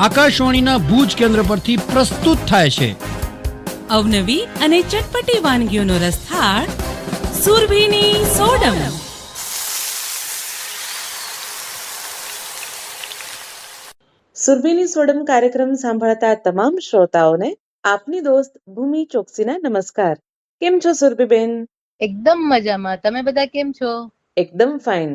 આકાશવાણીના ભુજ કેન્દ્ર પરથી પ્રસ્તુત થાય છે. અવનવી અને ચટપટી વાનગીઓનો રસથાળ સુરભીની સોડમ. સુરભીની સોડમ કાર્યક્રમ સાંભળતા તમામ શ્રોતાઓને આપની દોસ્ત ભૂમિ ચોકસીના નમસ્કાર. કેમ છો સુરભીબેન? એકદમ મજામાં. તમે બધા કેમ છો? એકદમ ફાઇન.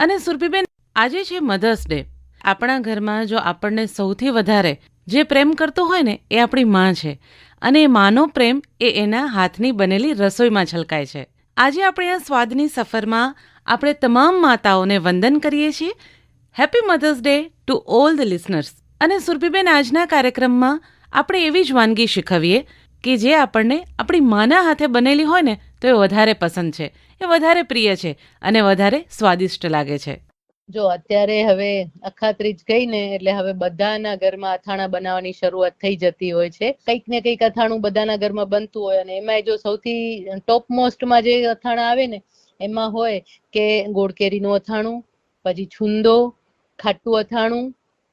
અને સુરભીબેન આજે છે મધર્સ ડે આપણા ઘરમાં જો આપણને સૌથી વધારે જે પ્રેમ કરતો હોય ને, એ આપણી માં છે. અને એ માનો પ્રેમ એ એના હાથની બનેલી રસોઈમાં છલકાય છે. આજે આપણે આ સ્વાદની સફરમાં આપણે તમામ માતાઓને વંદન કરીએ છીએ. Happy mothers day to all the listeners અને સુરભીબેન, આજના કાર્યક્રમમાં આપણે એવી જ વાનગી શીખવીએ કે જે આપણને આપણી માના હાથે બનેલી હોય ને, તો એ વધારે પસંદ છે. એ વધારે પ્રિય છે અને વધારે સ્વાદિષ્ટ લાગે છે. જો અત્યારે હવે અખાત્રીજ ગઈ ને એટલે હવે બધાના ઘરમાં અથાણા બનાવવાની શરૂઆત થઈ જતી હોય છે. કંઈક ને કંઈક અથાણું બધાના ઘરમાં બનતું હોય અને એમાં જો સૌથી ટોપ મોસ્ટમાં જે અથાણા આવે ને, એમાં હોય કે ગોળ કેરીનું અથાણું, પછી છુંદો, ખાટું અથાણું,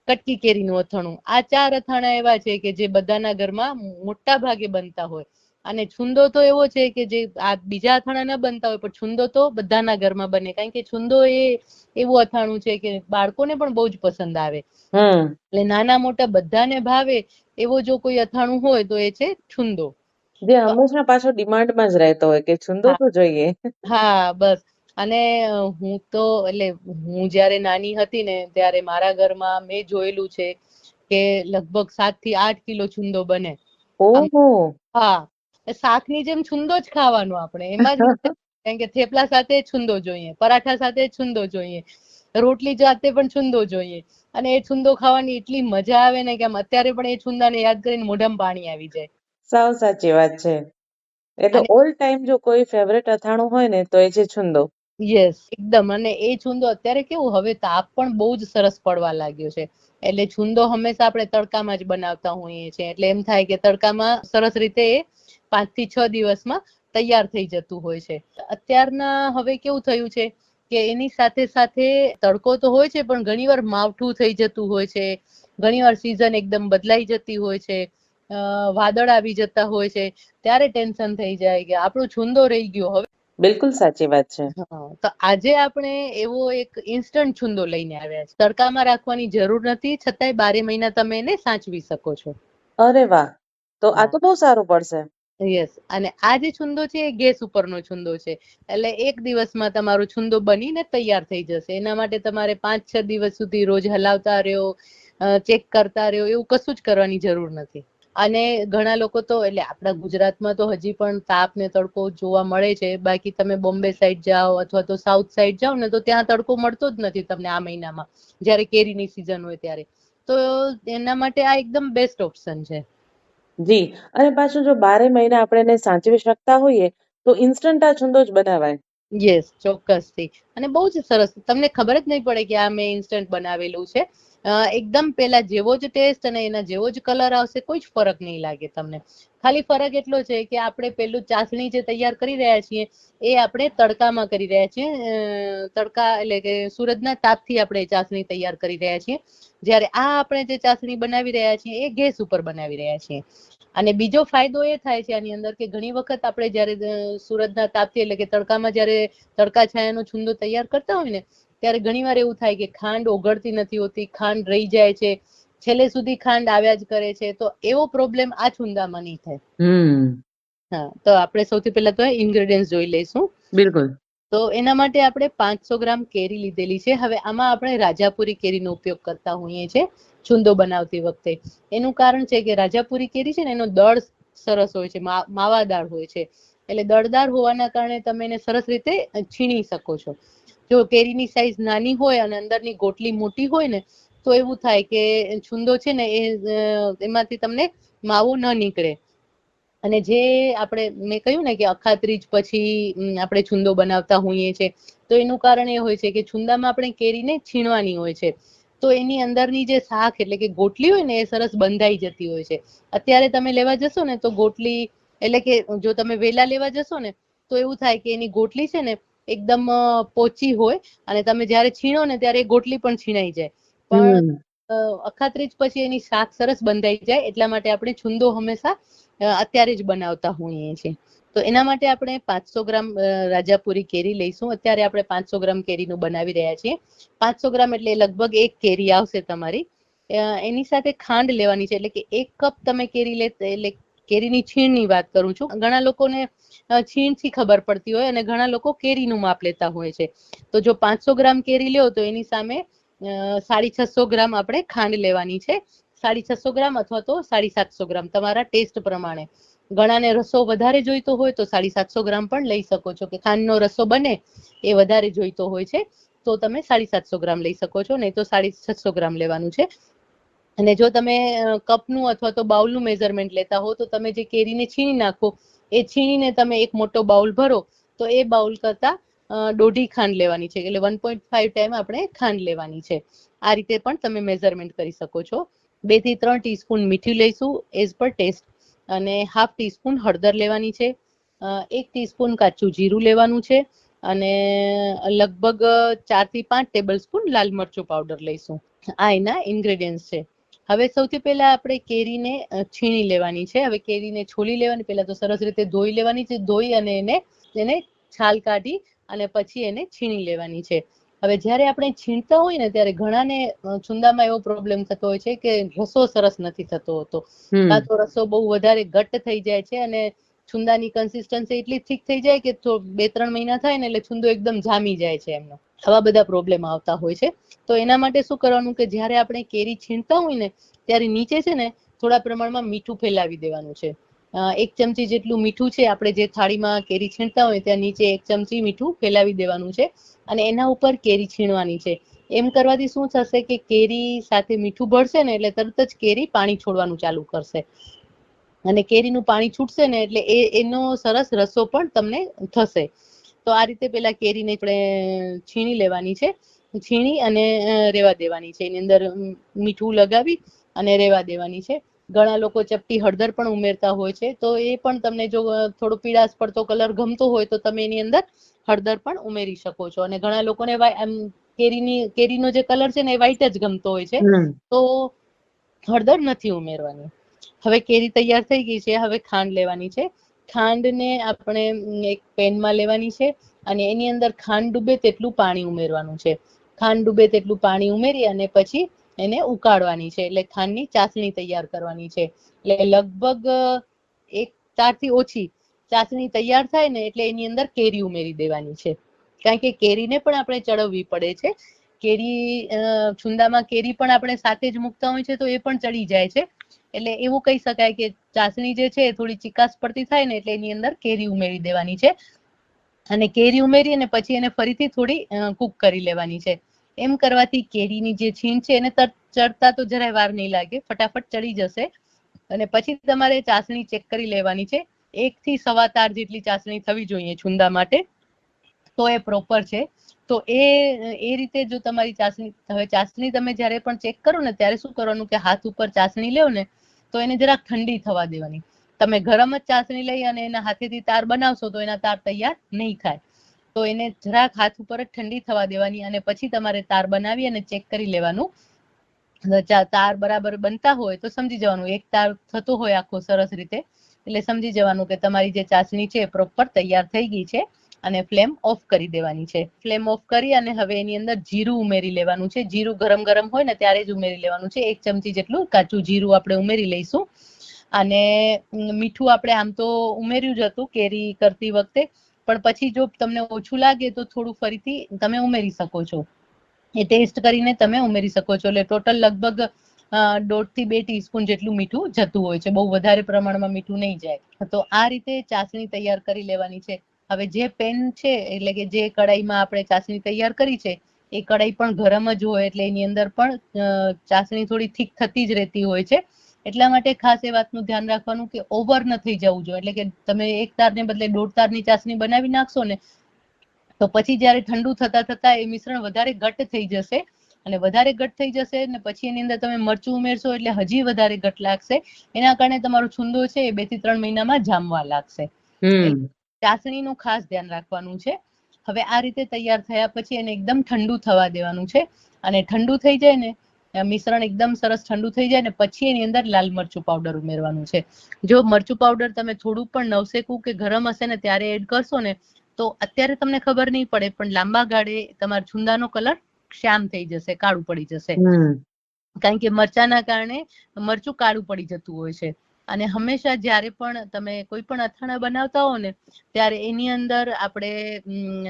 કટકી કેરીનું અથાણું. આ ચાર અથાણા એવા છે કે જે બધાના ઘરમાં મોટા ભાગે બનતા હોય. અને છુંદો તો એવો છે કે જે આ બીજા અથાણા ન બનતા હોય પણ છુંદો તો બધાના ઘરમાં બને. કારણ કે છુંદો એ એવું અથાણું છે કે બાળકોને પણ બહુ જ પસંદ આવે. એટલે નાના મોટા બધાને ભાવે એવો જો કોઈ અથાણું હોય તો એ છે છુંદો. જે હંમેશા પાછો ડિમાન્ડમાં જ રહેતો હોય કે છુંદો તો જોઈએ. હા બસ. અને હું તો એટલે હું જ્યારે નાની હતી ને ત્યારે મારા ઘરમાં મેં જોયેલું છે કે લગભગ સાતથી આઠ કિલો છુંદો બને. ઓહો. હા. શાકની જેમ છુંદો જ ખાવાનો આપણે. એમાં જ કારણ કે થેપલા સાથે છુંદો જોઈએ પરાઠા સાથે છુંદો જોઈએ રોટલી જાતે પણ છુંદો જોઈએ. અને એ છુંદો ખાવાની એટલી મજા આવે ને કે આમ અત્યારે પણ એ છુંદાને યાદ કરીને મોઢામાં પાણી આવી જાય. સાવ સાચી વાત છે. એટલે ઓલ ટાઈમ જો કોઈ ફેવરેટ અથાણું હોય ને તો એ છે છુંદો. યસ એકદમ. અને એ છુંદો અત્યારે કેવું હવે તાપ પણ બહુ જ સરસ પડવા લાગ્યો છે. એટલે છુંદો હંમેશા આપણે તડકામાં જ બનાવતા હોઈએ છીએ. એટલે એમ થાય કે તડકામાં સરસ રીતે એ પાંચથી છ દિવસમાં તૈયાર થઈ જતું હોય છે. અત્યારના હવે કેવું થયું છે કે એની સાથે સાથે તડકો તો હોય છે પણ ઘણીવાર માવઠું થઈ જતું હોય છે. ઘણીવાર સિઝન એકદમ બદલાઈ જતી હોય છે. વાદળ આવી જતા હોય છે. ત્યારે ટેન્શન થઈ જાય કે આપણો છુંદો રહી ગયો. હવે બિલકુલ સાચી વાત છે. તો આજે આપણે એવો એક ઇન્સ્ટન્ટ છુંદો લઈને આવ્યા છે. તડકામાં રાખવાની જરૂર નથી છતાંય બારે મહિના તમે એને સાચવી શકો છો. અરે વાહ! તો આ તો બહુ સારું પડશે. યસ અને આ જે છુંદો છે એ ગેસ ઉપરનો છુંદો છે. એટલે એક દિવસમાં તમારો છુંદો બનીને તૈયાર થઈ જશે. એના માટે તમારે પાંચ છ દિવસ સુધી રોજ હલાવતા રહ્યો ચેક કરતા રહ્યો, એવું કશું જ કરવાની જરૂર નથી. અને ઘણા લોકો તો, એટલે આપણા ગુજરાતમાં તો હજી પણ તાપ ને તડકો જોવા મળે છે. બાકી તમે બોમ્બે સાઈડ જાઓ અથવા તો સાઉથ સાઈડ જાઓ ને તો ત્યાં તડકો મળતો જ નથી તમને આ મહિનામાં, જ્યારે કેરીની સિઝન હોય ત્યારે. તો એના માટે આ એકદમ બેસ્ટ ઓપ્શન છે. જી. અને પાછું જો બારે મહિના આપણે એને સાચવી શકતા હોઈએ, તો ઇન્સ્ટન્ટ આ છુંદો જ બનાવાય. યસ ચોક્કસથી. અને બહુ જ સરસ. તમને ખબર જ નહીં પડે કે આ મેં ઇન્સ્ટન્ટ બનાવેલું છે. એકદમ પેલા જેવો જ ટેસ્ટ અને એના જેવો જ કલર આવશે, કોઈ જ ફરક નહીં લાગે તમને. ખાલી ફરક એટલો છે કે આપણે પેલું ચાસણી જે તૈયાર કરી રહ્યા છીએ, એ આપણે તડકામાં કરી રહ્યા છીએ. તડકા એટલે કે સૂરજના તાપથી આપણે ચાસણી તૈયાર કરી રહ્યા છીએ. જ્યારે આ આપણે જે ચાસણી બનાવી રહ્યા છીએ, એ ગેસ ઉપર બનાવી રહ્યા છીએ. અને બીજો ફાયદો એ થાય છે આની અંદર કે ઘણી વખત આપણે જ્યારે સુરતના તાપથી એટલે કે તડકામાં જ્યારે તડકા છાયાનો છુંદો તૈયાર કરતા હોય ને ત્યારે ઘણીવાર એવું થાય કે ખાંડ ઓગળતી નથી હોતી ખાંડ રહી જાય છે છેલ્લે સુધી ખાંડ આવ્યા જ કરે છે તો એવો પ્રોબ્લેમ આ છુંદામાં નહીં થાય. હા તો આપણે સૌથી પહેલા તો ઇન્ગ્રેડિયન્ટ જોઈ લઈશું. બિલકુલ. તો એના માટે આપણે પાંચસો ગ્રામ કેરી લીધેલી છે. હવે આમાં આપણે રાજાપુરી કેરીનો ઉપયોગ કરતા હોઈએ છીએ, છુંદો બનાવતી વખતે. એનું કારણ છે કે રાજાપુરી કેરી છે ને, એનો દળ સરસ હોય છે, મા- માવાદાર હોય છે. એટલે દળદાર હોવાના કારણે તમે એને સરસ રીતે છીણી શકો છો. જો કેરીની સાઈઝ નાની હોય અને અંદરની ગોટલી મોટી હોય ને, તો એવું થાય કે છુંદો છે ને, એ એમાંથી તમને માવો ન નીકળે. અને જે આપણે મેં કહ્યું ને કે અખાત્રીજ પછી આપણે છુંદો બનાવતા હોઈએ છીએ તો એનું કારણ એ હોય છે કે છુંદામાં આપણે કેરીને છીણવાની હોય છે. તો એની અંદરની જે શાક એટલે કે ગોટલી હોય ને એ સરસ બંધાઈ જતી હોય છે. અત્યારે તમે લેવા જશો ને તો ગોટલી, એટલે કે જો તમે વેલા લેવા જશો ને, તો એવું થાય કે એની ગોટલી છે ને એકદમ પોચી હોય અને તમે જ્યારે છીણો ને ત્યારે એ ગોટલી પણ છીણાઈ જાય. પણ અખાત્રીજ પછી એની શાક સરસ બંધાઈ જાય એટલા માટે આપણે છુંદો હંમેશા અત્યારે જ બનાવતા હોઈએ છીએ. તો એના માટે આપણે પાંચસો ગ્રામ રાજાપુરી કેરી લઈશું. અત્યારે આપણે પાંચસો ગ્રામ કેરીનું બનાવી રહ્યા છીએ. પાંચસો ગ્રામ એટલે લગભગ એક કેરી આવશે તમારી. એની સાથે ખાંડ લેવાની છે. એટલે કે એક કપ તમે કેરી લે, એટલે કેરીની છીણની વાત કરું છું. ઘણા લોકોને છીણથી ખબર પડતી હોય અને ઘણા લોકો કેરીનું માપ લેતા હોય છે. તો જો પાંચસો ગ્રામ કેરી લ્યો તો એની સામે સાડી છસો ગ્રામ આપણે ખાંડ લેવાની છે. સાડી છસો ગ્રામ અથવા તો સાડી સાતસો ગ્રામ, તમારા ટેસ્ટ પ્રમાણે. ગણાને રસો વધારે જોઈતો હોય તો સાડી સાતસો ગ્રામ પણ લઈ શકો છો કે ખાંડનો રસો બને એ વધારે જોઈતો હોય છે, તો તમે સાડી સાતસો ગ્રામ લઈ શકો છો, નહીં તો સાડી છસો ગ્રામ લેવાનું છે. અને જો તમે કપનું અથવા તો બાઉલનું મેઝરમેન્ટ લેતા હો, તો તમે જે કેરીને છીણી નાખો, એ છીણીને તમે એક મોટો બાઉલ ભરો, તો એ બાઉલ કરતા દોઢી ખાંડ લેવાની છે. એટલે વન પોઈન્ટ ફાઈવ ટાઈમ આપણે ખાંડ લેવાની છે. આ રીતે પણ તમે મેઝરમેન્ટ કરી શકો છો. બેથી ત્રણ ટીસ્પૂન મીઠું લઈશું એઝ પર ટેસ્ટ અને હાફ ટીસ્પૂન હળદર લેવાની છે. એક ટીસ્પૂન કાચું જીરું લેવાનું છે. અને લગભગ ચારથી પાંચ ટેબલ સ્પૂન લાલ મરચું પાવડર લઈશું. આ એના ઇન્ગ્રેડિયન્ટ્સ છે. હવે સૌથી પહેલા આપણે કેરીને છીણી લેવાની છે. હવે કેરીને છોલી લેવાની. પહેલા તો સરસ રીતે ધોઈ લેવાની છે. ધોઈ અને એને એને છાલ કાઢી અને પછી એને છીણી લેવાની છે. હવે જ્યારે આપણે છીણતા હોય ને ત્યારે ઘણાને છુંદામાં એવો પ્રોબ્લેમ થતો હોય છે કે રસો સરસ નથી થતો હોતો. કાં તો રસો બહુ વધારે ઘટ્ટ થઈ જાય છે અને છુંદાની કન્સિસ્ટન્સી એટલી થીક થઈ જાય કે બે ત્રણ મહિના થાય ને એટલે છુંદો એકદમ જામી જાય છે એમનો. આવા બધા પ્રોબ્લેમ આવતા હોય છે. તો એના માટે શું કરવાનું કે જ્યારે આપણે કેરી છીણતા હોય ને ત્યારે નીચે છે ને થોડા પ્રમાણમાં મીઠું ફેલાવી દેવાનું છે. એક ચમચી જેટલું મીઠું છે, આપણે જે થાળીમાં કેરી છીણતા હોય ત્યાં નીચે એક ચમચી મીઠું ફેલાવી દેવાનું છે અને એના ઉપર કેરી છીણવાની છે. એમ કરવાથી શું થશે કે કેરી સાથે મીઠું ભળશે ને એટલે તરત જ કેરી પાણી છોડવાનું ચાલુ કરશે. અને કેરીનું પાણી છૂટશે ને એટલે એ, એનો સરસ રસો પણ તમને થશે. તો આ રીતે પેલા કેરીને આપણે છીણી લેવાની છે. છીણી અને રેવા દેવાની છે. એની અંદર મીઠું લગાવી અને રેવા દેવાની છે. ઘણા લોકો ચપટી હળદર પણ ઉમેરતા હોય છે તો એ પણ તમને જો થોડો પીળાશ પડતો કલર ગમતો હોય તો તમે એની અંદર હળદર પણ ઉમેરી શકો છો. અને ઘણા લોકોને કેરીની કેરીનો જે કલર છે ને એ વ્હાઈટ જ ગમતો હોય છે તો હળદર નથી ઉમેરવાની. હવે કેરી તૈયાર થઈ ગઈ છે હવે ખાંડ લેવાની છે. ખાંડને આપણે એક પેનમાં લેવાની છે અને એની અંદર ખાંડ ડૂબે તેટલું પાણી ઉમેરવાનું છે. ખાંડ ડૂબે તેટલું પાણી ઉમેરી અને પછી એને ઉકાળવાની છે, એટલે ખાંડની ચાસણી તૈયાર કરવાની છે. એટલે લગભગ એક ચારથી ઓછી ચાસણી તૈયાર થાય ને એટલે એની અંદર કેરી ઉમેરી દેવાની છે. કારણ કે કેરીને પણ આપણે ચડવવી પડે છે. કેરી છુંદામાં કેરી પણ આપણે સાથે જ મૂકતા હોય છે તો એ પણ ચડી જાય છે. એટલે એવું કહી શકાય કે ચાસણી જે છે થોડી ચીકાશ પડતી થાય ને એટલે એની અંદર કેરી ઉમેરી દેવાની છે. અને કેરી ઉમેરી અને પછી એને ફરીથી થોડી કુક કરી લેવાની છે. એમ કરવાથી કેરીની જે છીણ છે એને ચડતા તો જરાય વાર નહીં લાગે, ફટાફટ ચડી જશે. અને પછી તમારે ચાસણી ચેક કરી લેવાની છે. એક થી સવા તાર જેટલી ચાસણી થવી જોઈએ છુંદા માટે. તો એ પ્રોપર છે. તો એ એ રીતે જો તમારી ચાસણી, હવે ચાસણી તમે જ્યારે પણ ચેક કરો ને, ત્યારે શું કરવાનું કે હાથ ઉપર ચાસણી લ્યો ને, તો એને જરાક ઠંડી થવા દેવાની. તમે ગરમ જ ચાસણી લઈ અને એના હાથેથી તાર બનાવશો તો એના તાર તૈયાર નહીં થાય. તો એને જરાક હાથ ઉપર જ ઠંડી થવા દેવાની અને પછી તમારે તાર બનાવી અને ચેક કરી લેવાનું. તાર બરાબર બનતા હોય તો સમજી જવાનું. એક તાર થતો હોય આખો સરસ રીતે. એટલે સમજી જવાનું કે તમારી જે ચાસણી છે પ્રોપર તૈયાર થઈ ગઈ છે અને ફ્લેમ ઓફ કરી દેવાની છે. ફ્લેમ ઓફ કરી અને હવે એની અંદર જીરું ઉમેરી લેવાનું છે. જીરું ગરમ ગરમ હોય ને ત્યારે જ ઉમેરી લેવાનું છે. એક ચમચી જેટલું કાચું જીરું આપણે ઉમેરી લઈશું. અને મીઠું આપણે આમ તો ઉમેર્યું જ હતું, કેરી કરતી વખતે. પણ પછી જો તમને ઓછું લાગે તો થોડું ફરીથી તમે ઉમેરી શકો છો. એ ટેસ્ટ કરીને તમે ઉમેરી શકો છો. એટલે ટોટલ લગભગ અ, દોઢથી બે ટીસ્પૂન જેટલું મીઠું જતું હોય છે. બહુ વધારે પ્રમાણમાં મીઠું નહીં જાય. તો આ રીતે ચાસણી તૈયાર કરી લેવાની છે. હવે જે પેન છે એટલે કે જે કડાઈમાં આપણે ચાસણી તૈયાર કરી છે એ કડાઈ પણ ગરમ જ હોય. એટલે એની અંદર પણ ચાસણી થોડી થીક થતી જ રહેતી હોય છે. એટલા માટે ખાસ એ વાતનું ધ્યાન રાખવાનું કે ઓવર ન થઈ જવું જોઈએ. એટલે કે તમે એક તારને બદલે દોઢ તારની ચાસણી બનાવી નાખશો ને તો પછી જ્યારે ઠંડુ થતા થતા એ મિશ્રણ વધારે ઘટ થઈ જશે. અને વધારે ઘટ્ટ થઈ જશે ને પછી એની અંદર તમે મરચું ઉમેરશો એટલે હજી વધારે ઘટ લાગશે. એના કારણે તમારો છુંદો છે એ બેથી ત્રણ મહિનામાં જામવા લાગશે. ચાસણીનું ખાસ ધ્યાન રાખવાનું છે. હવે આ રીતે તૈયાર થયા પછી એને એકદમ ઠંડુ થવા દેવાનું છે. અને ઠંડુ થઈ જાય ને મિશ્રણ એકદમ સરસ ઠંડુ થઈ જાય ને પછી એની અંદર લાલ મરચું પાવડર ઉમેરવાનું છે. જો મરચું પાવડર તમે થોડું પણ નવસેકું કે ગરમ હશે ને ત્યારે એડ કરશો ને તો અત્યારે તમને ખબર નહીં પડે પણ લાંબા ગાળે તમારા છુંદાનો કલર શ્યામ થઈ જશે કાળું પડી જશે. કારણ કે મરચાના કારણે મરચું કાળું પડી જતું હોય છે. અને હંમેશા જ્યારે પણ તમે કોઈ પણ અથાણા બનાવતા હો ને, ત્યારે એની અંદર આપણે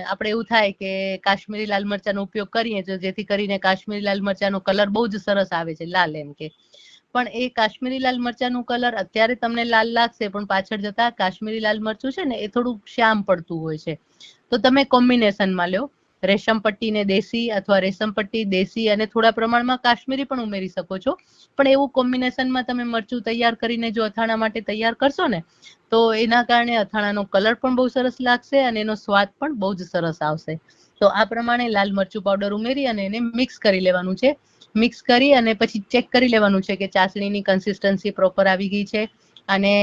આપણે એવું થાય કે કાશ્મીરી લાલ મરચાંનો ઉપયોગ કરીએ તો જેથી કરીને કાશ્મીરી લાલ મરચાંનો કલર બહુ જ સરસ આવે છે, લાલ એમ કે. પણ એ કાશ્મીરી લાલ મરચાંનું કલર અત્યારે તમને લાલ લાગશે, પણ પાછળ જતા કાશ્મીરી લાલ મરચું છે ને, એ થોડું શ્યામ પડતું હોય છે. તો તમે કોમ્બિનેશનમાં લ્યો. રેશમ પટ્ટીને દેશી અથવા રેશમ પટ્ટી, દેશી અને થોડા પ્રમાણમાં કાશ્મીરી પણ ઉમેરી શકો છો. પણ એવું કોમ્બિનેશનમાં તમે મરચું તૈયાર કરીને જો અથાણા માટે તૈયાર કરશો ને, તો એના કારણે અથાણાનો કલર પણ બહુ સરસ લાગશે અને એનો સ્વાદ પણ બહુ જ સરસ આવશે. તો આ પ્રમાણે લાલ મરચું પાવડર ઉમેરી અને એને મિક્સ કરી લેવાનું છે. મિક્સ કરી અને પછી ચેક કરી લેવાનું છે કે ચાસણીની કન્સિસ્ટન્સી પ્રોપર આવી ગઈ છે. અને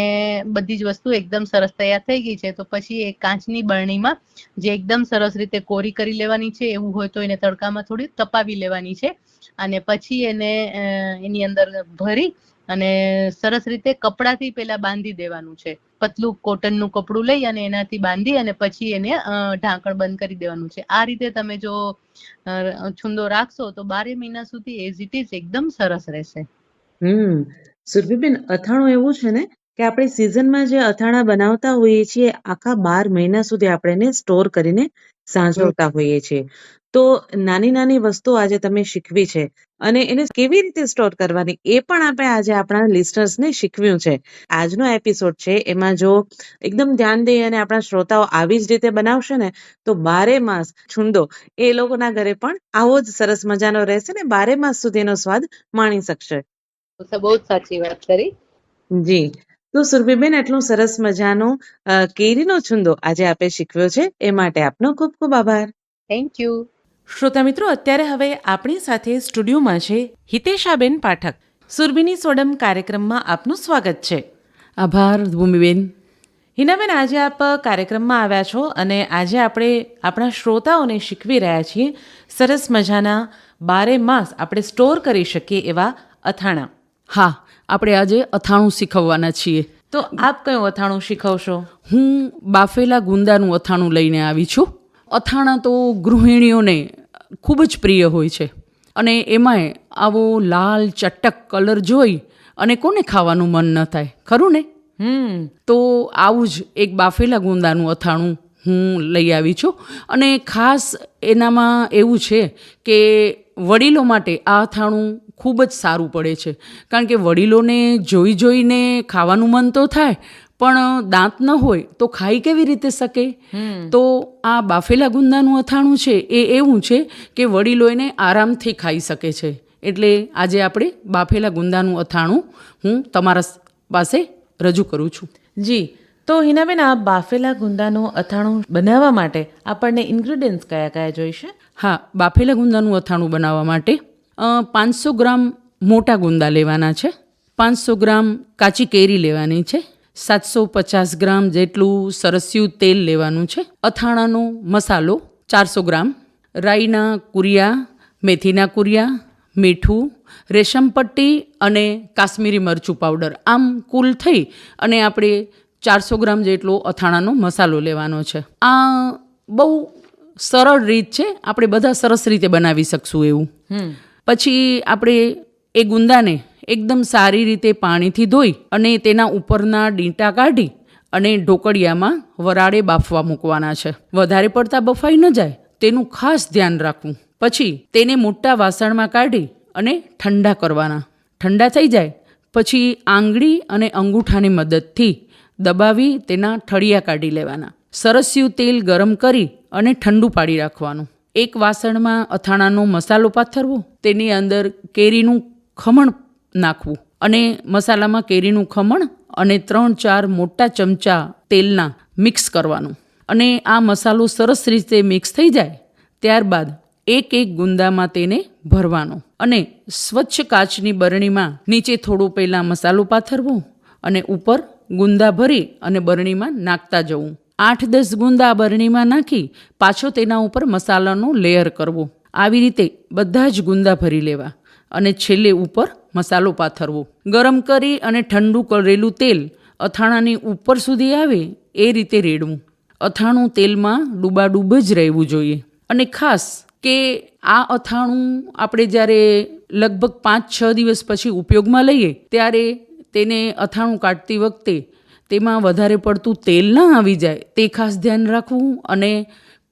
બધી જ વસ્તુ એકદમ સરસ તૈયાર થઈ ગઈ છે. તો પછી એક કાચની બરણીમાં જે એકદમ સરસ રીતે કોરી કરી લેવાની છે, એવું હોય તો એને તડકામાં થોડી તપાવી લેવાની છે. અને પછી એને એની અંદર ભરી અને સરસ રીતે કપડાથી પેલા બાંધી દેવાનું છે. પતલું કોટનનું કપડું લઈ અને એનાથી બાંધી અને પછી એને ઢાંકણ બંધ કરી દેવાનું છે. આ રીતે તમે જો છુંદો રાખશો તો બારે મહિના સુધી એઝ ઇટ ઇઝ એકદમ સરસ રહેશે. હમ. સુરભીબેન અથાણું એવું છે ને કે આપણે સિઝનમાં જે અથાણા બનાવતા હોઈએ છીએ આખા બાર મહિના સુધી આપણે એને સ્ટોર કરીને સાંજવતા હોઈએ છીએ. તો નાની નાની વસ્તુ આજે તમે શીખવી છે અને એને કેવી રીતે સ્ટોર કરવાની એ પણ આપણે આજે આપણા લિસનર્સને શીખવ્યું છે. આજનો એપિસોડ છે એમાં જો એકદમ ધ્યાન દઈ અને આપણા શ્રોતાઓ આવી જ રીતે બનાવશે ને તો બારે માસ છુંદો એ લોકોના ઘરે પણ આવો જ સરસ મજાનો રહેશે ને બારે માસ સુધી એનો સ્વાદ માણી શકશે. બહુ જ સાચી વાત કરી. જી. તો સુરભીબેન એટલો સરસ મજાનો કેરીનો છુંદો આજે આપે શીખવ્યો છે. એ માટે આપનો ખૂબ ખૂબ આભાર. થેન્ક યુ શ્રોતા મિત્રો અત્યારે હવે આપણી સાથે સ્ટુડિયોમાં છે હિતેશાબેન પાઠક. સુરભીની સોડમ કાર્યક્રમમાં આપનું સ્વાગત છે. આભાર ભૂમિબેન. હિનાબેન આજે આપ કાર્યક્રમમાં આવ્યા છો અને આજે આપણે આપણા શ્રોતાઓને શીખવી રહ્યા છીએ સરસ મજાના બારે માસ આપણે સ્ટોર કરી શકીએ એવા અથાણા. હા આપણે આજે અથાણું શીખવવાના છીએ. તો આપ કયું અથાણું શીખવશો? હું બાફેલા ગુંદાનું અથાણું લઈને આવી છું. અથાણા તો ગૃહિણીઓને ખૂબ જ પ્રિય હોય છે. અને એમાંય આવો લાલ ચટક કલર જોઈ અને કોને ખાવાનું મન ન થાય ખરું ને? હમ. તો આવું જ એક બાફેલા ગુંદાનું અથાણું હું લઈ આવી છું. અને ખાસ એનામાં એવું છે કે વડીલો માટે આ અથાણું ખૂબ જ સારું પડે છે. કારણ કે વડીલોને જોઈ જોઈને ખાવાનું મન તો થાય પણ દાંત ન હોય તો ખાઈ કેવી રીતે શકે? તો આ બાફેલા ગુંદાનું અથાણું છે એ એવું છે કે વડીલો એને આરામથી ખાઈ શકે છે. એટલે આજે આપણે બાફેલા ગુંદાનું અથાણું હું તમારા પાસે રજૂ કરું છું. જી. તો હિનાબેન આ બાફેલા ગુંદાનું અથાણું બનાવવા માટે આપણને ઇન્ગ્રીડિયન્ટ્સ કયા કયા જોઈશે? હા બાફેલા ગુંદાનું અથાણું બનાવવા માટે પાંચસો ગ્રામ મોટા ગુંદા લેવાના છે, પાંચસો ગ્રામ કાચી કેરી લેવાની છે, સાતસો પચાસ ગ્રામ જેટલું સરસ્યું તેલ લેવાનું છે, અથાણાનો મસાલો ચારસો ગ્રામ, રાઈના કુરિયા, મેથીના કુરિયા, મીઠું રેશમપટ્ટી અને કાશ્મીરી મરચું પાવડર. આમ કુલ થઈ અને આપણે ચારસો ગ્રામ જેટલો અથાણાનો મસાલો લેવાનો છે. આ બહુ સરળ રીત છે, આપણે બધા સરસ રીતે બનાવી શકશું એવું. પછી આપણે એ ગુંદાને એકદમ સારી રીતે પાણીથી ધોઈ અને તેના ઉપરના ડીંટા કાઢી અને ઢોકળિયામાં વરાળે બાફવા મૂકવાના છે. વધારે પડતા બફાઈ ન જાય, તેનું ખાસ ધ્યાન રાખવું. પછી તેને મોટા વાસણમાં કાઢી અને ઠંડા કરવાના. ઠંડા થઈ જાય, પછી આંગળી અને અંગૂઠાની મદદથી દબાવી તેના ઠળિયા કાઢી લેવાના. સરસ્યું તેલ ગરમ કરી અને ઠંડુ પાડી રાખવાનું. એક વાસણમાં અથાણાનો મસાલો પાથરવો, તેની અંદર કેરીનું ખમણ નાખવું અને મસાલામાં કેરીનું ખમણ અને ત્રણ ચાર મોટા ચમચા તેલના મિક્સ કરવાનું. અને આ મસાલો સરસ રીતે મિક્સ થઈ જાય ત્યારબાદ એક એક ગુંદામાં તેને ભરવાનો અને સ્વચ્છ કાચની બરણીમાં નીચે થોડો પહેલાં મસાલો પાથરવો અને ઉપર ગુંદા ભરી અને બરણીમાં નાખતા જવું. આઠ દસ ગુંદા બરણીમાં નાખી પાછો તેના ઉપર મસાલાનો લેયર કરવો. આવી રીતે બધા જ ગુંદા ભરી લેવા અને છેલ્લે ઉપર મસાલો પાથરવો. ગરમ કરી અને ઠંડુ કરેલું તેલ અથાણાની ઉપર સુધી આવે એ રીતે રેડવું. અથાણું તેલમાં ડૂબાડૂબ જ રહેવું જોઈએ. અને ખાસ કે આ અથાણું આપણે જ્યારે લગભગ પાંચ છ દિવસ પછી ઉપયોગમાં લઈએ, ત્યારે તેને અથાણું કાઢતી વખતે તેમાં વધારે પડતું તેલ ના આવી જાય તે ખાસ ધ્યાન રાખવું અને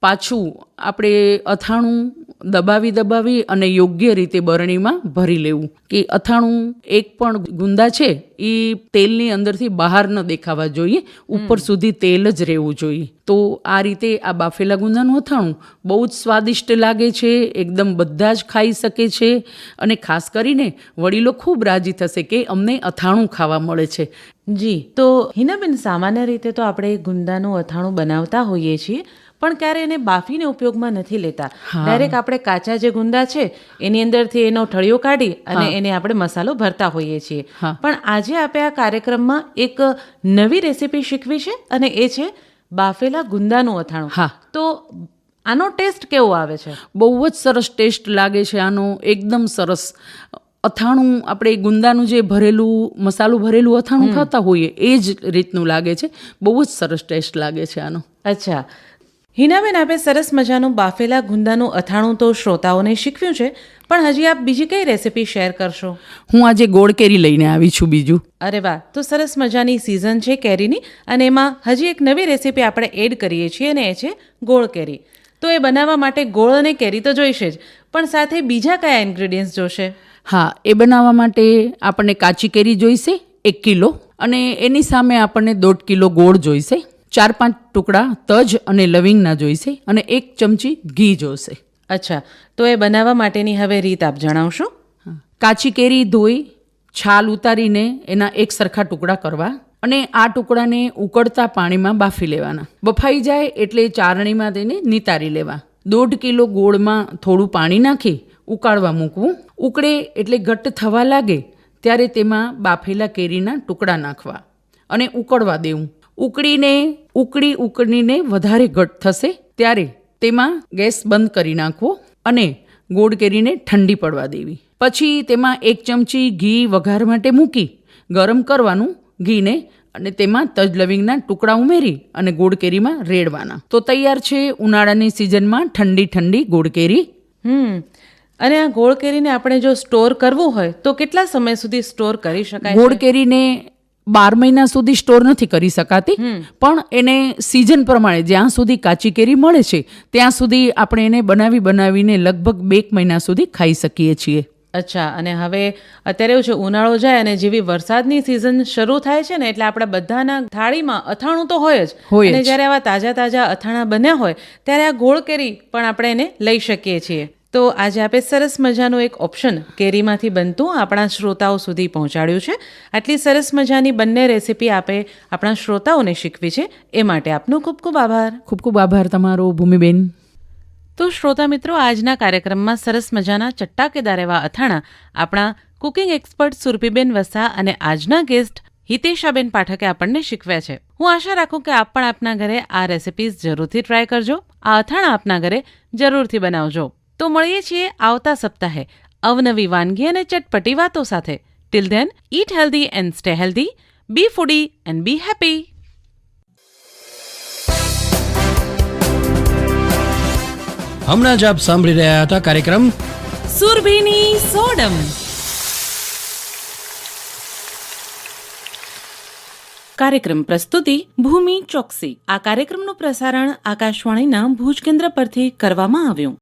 પાછું આપણે અથાણું દબાવી દબાવી અને યોગ્ય રીતે બરણીમાં ભરી લેવું. કે અથાણું એક પણ ગુંદા છે એ તેલની અંદરથી બહાર ન દેખાવા જોઈએ ઉપર સુધી તેલ જ રહેવું જોઈએ. તો આ રીતે આ બાફેલા ગુંદાનું અથાણું બહુ જ સ્વાદિષ્ટ લાગે છે એકદમ બધા જ ખાઈ શકે છે અને ખાસ કરીને વડીલો ખૂબ રાજી થશે કે અમને અથાણું ખાવા મળે છે. જી. તો હિનાબેન સામાન્ય રીતે તો આપણે ગુંદાનું અથાણું બનાવતા હોઈએ છીએ પણ ક્યારે એને બાફીને ઉપયોગમાં નથી લેતા. ડાયરેક્ટ આપણે કાચા જે ગુંદા છે એની અંદરથી એનો ઠળિયો કાઢી અને એને આપણે મસાલો ભરતા હોઈએ છીએ. પણ આજે આપણે આ કાર્યક્રમમાં એક નવી રેસીપી શીખવી છે અને એ છે બાફેલા ગુંદાનું અથાણું. હા. તો આનો ટેસ્ટ કેવો આવે છે? બહુ જ સરસ ટેસ્ટ લાગે છે આનો એકદમ સરસ. અથાણું આપણે ગુંદાનું જે ભરેલું મસાલું ભરેલું અથાણું ખાતા હોઈએ એ જ રીતનું લાગે છે. બહુ જ સરસ ટેસ્ટ લાગે છે આનો. અચ્છા. હિનાબેન આપે સરસ મજાનું બાફેલા ગુંદાનું અથાણું તો શ્રોતાઓને શીખવ્યું છે પણ હજી આપ બીજી કઈ રેસીપી શેર કરશો? હું આજે ગોળ કેરી લઈને આવી છું બીજું. અરે વાહ તો સરસ મજાની સિઝન છે કેરીની અને એમાં હજી એક નવી રેસીપી આપણે એડ કરીએ છીએ અને એ છે ગોળ કેરી. તો એ બનાવવા માટે ગોળ અને કેરી તો જોઈશે જ પણ સાથે બીજા કયા ઇન્ગ્રેડિયન્ટ્સ જોશે? હા એ બનાવવા માટે આપણને કાચી કેરી જોઈશે એક કિલો અને એની સામે આપણને દોઢ કિલો ગોળ જોઈશે ચાર પાંચ ટુકડા તજ અને લવિંગના જોઈશે અને એક ચમચી ઘી જોઈશે અચ્છા તો એ બનાવવા માટેની હવે રીત આપ જણાવશો? કાચી કેરી ધોઈ છાલ ઉતારીને એના એક સરખા ટુકડા કરવા અને આ ટુકડાને ઉકળતા પાણીમાં બાફી લેવાના. બફાઈ જાય એટલે ચારણીમાં તેને નિતારી લેવા. દોઢ કિલો ગોળમાં થોડું પાણી નાખી ઉકાળવા મૂકવું. ઉકળે એટલે ઘટ્ટ થવા લાગે ત્યારે તેમાં બાફેલા કેરીના ટુકડા નાખવા અને ઉકળવા દેવું. ઉકળીને, ઉકળી ઉકળીને વધારે ઘટ થશે ત્યારે તેમાં ગેસ બંધ કરી નાખવો અને ગોળ કેરીને ઠંડી પડવા દેવી. પછી તેમાં એક ચમચી ઘી વઘાર માટે મૂકી ગરમ કરવાનું ઘીને અને તેમાં તજ લવિંગના ટુકડા ઉમેરી અને ગોળ કેરીમાં રેડવાના. તો તૈયાર છે ઉનાળાની સિઝનમાં ઠંડી ઠંડી ગોળ કેરી. હમ અને આ ગોળ કેરીને આપણે જો સ્ટોર કરવું હોય તો કેટલા સમય સુધી સ્ટોર કરી શકાય ગોળ કેરીને બાર મહિના સુધી સ્ટોર નથી કરી શકાતી પણ એને સિઝન પ્રમાણે જ્યાં સુધી કાચી કેરી મળે છે ત્યાં સુધી આપણે એને બનાવી બનાવીને લગભગ બે મહિના સુધી ખાઈ શકીએ છીએ. અચ્છા અને હવે અત્યારે એવું છે ઉનાળો જાય અને જેવી વરસાદની સિઝન શરૂ થાય છે ને એટલે આપણા બધાના થાળીમાં અથાણું તો હોય જ. હોય અને જ્યારે આવા તાજા તાજા અથાણા બન્યા હોય ત્યારે આ ગોળ કેરી પણ આપણે એને લઈ શકીએ છીએ. તો આજે આપે સરસ મજાનું એક ઓપ્શન કેરીમાંથી બનતું આપણા શ્રોતાઓ સુધી પહોંચાડ્યું છે. આટલી સરસ મજાની બંને રેસીપી આપે આપણા શ્રોતાઓને શીખવી છે. એ માટે આપનો ખૂબ ખૂબ આભાર. ખૂબ ખૂબ આભાર તમારો ભૂમિબેન. તો શ્રોતા મિત્રો આજના કાર્યક્રમમાં સરસ મજાના ચટ્ટાકેદાર એવા અથાણા આપણા કુકિંગ એક્સપર્ટ સુરભીબેન વસા અને આજના ગેસ્ટ હિતેશાબેન પાઠકે આપણને શીખવ્યા છે. હું આશા રાખું કે આપ પણ આપના ઘરે આ રેસિપીઝ જરૂરથી ટ્રાય કરજો. આ અથાણા આપના ઘરે જરૂરથી બનાવજો. તો મળીએ છીએ આવતા સપ્તાહે અવનવી વાનગી અને ચટપટી વાતો સાથે. Till then eat healthy and stay healthy be foodie and be happy હમણાં જ આપ સાંભળી રહ્યા હતા કાર્યક્રમ સુરભીની સોડમ. કાર્યક્રમ પ્રસ્તુતિ ભૂમિ ચોકસી. આ કાર્યક્રમનું પ્રસારણ આકાશવાણીના ભુજ કેન્દ્ર પરથી કરવામાં આવ્યું.